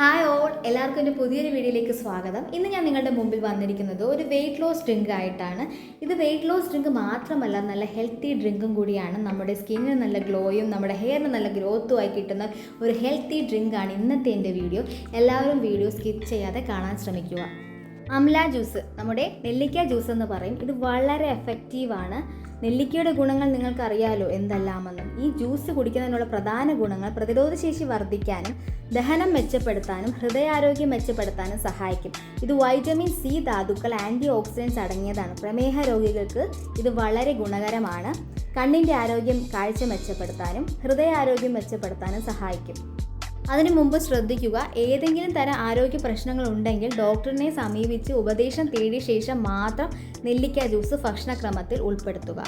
Hi all എല്ലാവർക്കും എന്റെ പുതിയൊരു വീഡിയോയിലേക്ക് സ്വാഗതം. ഇന്ന് ഞാൻ നിങ്ങളുടെ മുമ്പിൽ വന്നിരിക്കുന്നത് ഒരു വെയിറ്റ് ലോസ് ഡ്രിങ്ക് ആയിട്ടാണ്. ഇത് വെയിറ്റ് ലോസ് ഡ്രിങ്ക് മാത്രമല്ല നല്ല ഹെൽത്തി ഡ്രിങ്കും കൂടിയാണ്. നമ്മുടെ സ്കിന്നിന് നല്ല ഗ്ലോയും നമ്മുടെ ഹെയറിന് നല്ല ഗ്രോത്തും ആയി കിട്ടുന്ന ഒരു ഹെൽത്തി ഡ്രിങ്കാണ് ഇന്നത്തെ എന്റെ വീഡിയോ എല്ലാവരും വീഡിയോ സ്കിപ്പ് ചെയ്യാതെ കാണാൻ ശ്രമിക്കുക. അംല ജ്യൂസ് നമ്മുടെ നെല്ലിക്ക ജ്യൂസ് എന്ന് പറയും. ഇത് വളരെ എഫക്റ്റീവാണ് നെല്ലിക്കയുടെ ഗുണങ്ങൾ നിങ്ങൾക്കറിയാലോ എന്തെല്ലാമെന്നും. ഈ ജ്യൂസ് കുടിക്കുന്നതിനുള്ള പ്രധാന ഗുണങ്ങൾ പ്രതിരോധശേഷി വർദ്ധിക്കാനും ദഹനം മെച്ചപ്പെടുത്താനും ഹൃദയാരോഗ്യം മെച്ചപ്പെടുത്താനും സഹായിക്കും. ഇത് വൈറ്റമിൻ സി ധാതുക്കൾ ആന്റി ഓക്സിഡൻസ് അടങ്ങിയതാണ്. പ്രമേഹ രോഗികൾക്ക് ഇത് വളരെ ഗുണകരമാണ്. കണ്ണിന്റെ ആരോഗ്യം കാഴ്ച മെച്ചപ്പെടുത്താനും ഹൃദയാരോഗ്യം മെച്ചപ്പെടുത്താനും സഹായിക്കും. അതിനു മുമ്പ് ശ്രദ്ധിക്കുക ഏതെങ്കിലും തരം ആരോഗ്യ പ്രശ്നങ്ങൾ ഉണ്ടെങ്കിൽ ഡോക്ടറിനെ സമീപിച്ച് ഉപദേശം തേടിയ ശേഷം മാത്രം നെല്ലിക്ക ജ്യൂസ് ഭക്ഷണക്രമത്തിൽ ഉൾപ്പെടുത്തുക.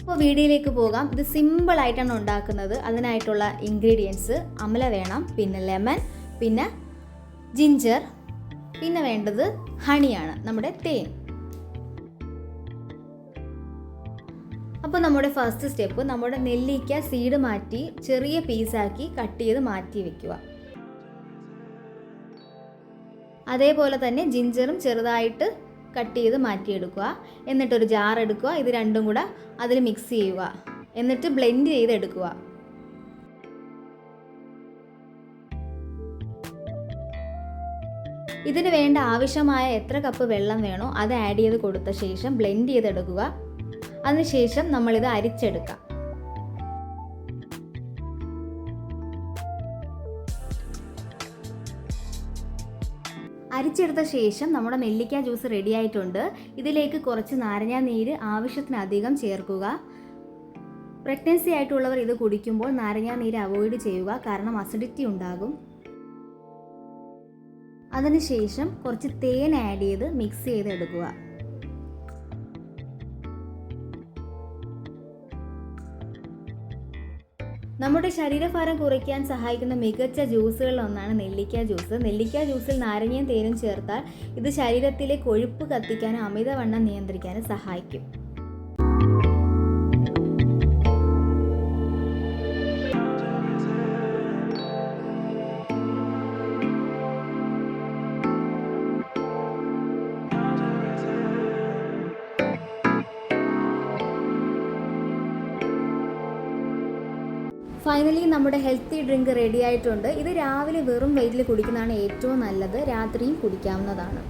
അപ്പോൾ വീഡിയോയിലേക്ക് പോകാം. ഇത് സിമ്പിളായിട്ടാണ് ഉണ്ടാക്കുന്നത്. അതിനായിട്ടുള്ള ഇൻഗ്രീഡിയൻസ് അമല വേണം പിന്നെ ലെമൺ പിന്നെ ജിഞ്ചർ പിന്നെ വേണ്ടത് ഹണിയാണ് നമ്മുടെ തേൻ. അപ്പോൾ നമ്മുടെ ഫസ്റ്റ് സ്റ്റെപ്പ് നമ്മുടെ നെല്ലിക്ക സീഡ് മാറ്റി ചെറിയ പീസാക്കി കട്ട് ചെയ്ത് മാറ്റി വെക്കുക. അതേപോലെ തന്നെ ജിഞ്ചറും ചെറുതായിട്ട് കട്ട് ചെയ്ത് മാറ്റിയെടുക്കുക. എന്നിട്ടൊരു ജാർ എടുക്കുക. ഇത് രണ്ടും കൂടെ അതിൽ മിക്സ് ചെയ്യുക. എന്നിട്ട് ബ്ലെൻഡ് ചെയ്തെടുക്കുക. ഇതിന് വേണ്ട ആവശ്യമായ എത്ര കപ്പ് വെള്ളം വേണോ അത് ആഡ് ചെയ്ത് കൊടുത്ത ശേഷം ബ്ലെൻഡ് ചെയ്തെടുക്കുക. അതിനുശേഷം നമ്മളിത് അരിച്ചെടുക്കാം. അരിച്ചെടുത്ത ശേഷം നമ്മുടെ നെല്ലിക്ക ജ്യൂസ് റെഡി ആയിട്ടുണ്ട്. ഇതിലേക്ക് കുറച്ച് നാരങ്ങ നീര് ആവശ്യത്തിനധികം ചേർക്കുക. പ്രഗ്നൻസി ആയിട്ടുള്ളവർ ഇത് കുടിക്കുമ്പോൾ നാരങ്ങ നീര് അവോയ്ഡ് ചെയ്യുക. കാരണം അസിഡിറ്റി ഉണ്ടാകും. അതിനുശേഷം കുറച്ച് തേൻ ആഡ് ചെയ്ത് മിക്സ് ചെയ്തെടുക്കുക. നമ്മുടെ ശരീരഭാരം കുറയ്ക്കാൻ സഹായിക്കുന്ന മികച്ച ജ്യൂസുകളിൽ ഒന്നാണ് നെല്ലിക്ക ജ്യൂസ്. നെല്ലിക്ക ജ്യൂസിൽ നാരങ്ങയും തേനും ചേർത്താൽ ഇത് ശരീരത്തിലെ കൊഴുപ്പ് കത്തിക്കാനും അമിതവണ്ണം നിയന്ത്രിക്കാനും സഹായിക്കും. ഫൈനലി നമ്മുടെ ഹെൽത്തി ഡ്രിങ്ക് റെഡി ആയിട്ടുണ്ട്. ഇത് രാവിലെ വെറും വെയിറ്റിൽ കുടിക്കുന്നതാണ് ഏറ്റവും നല്ലത്. രാത്രിയും കുടിക്കാവുന്നതാണ്.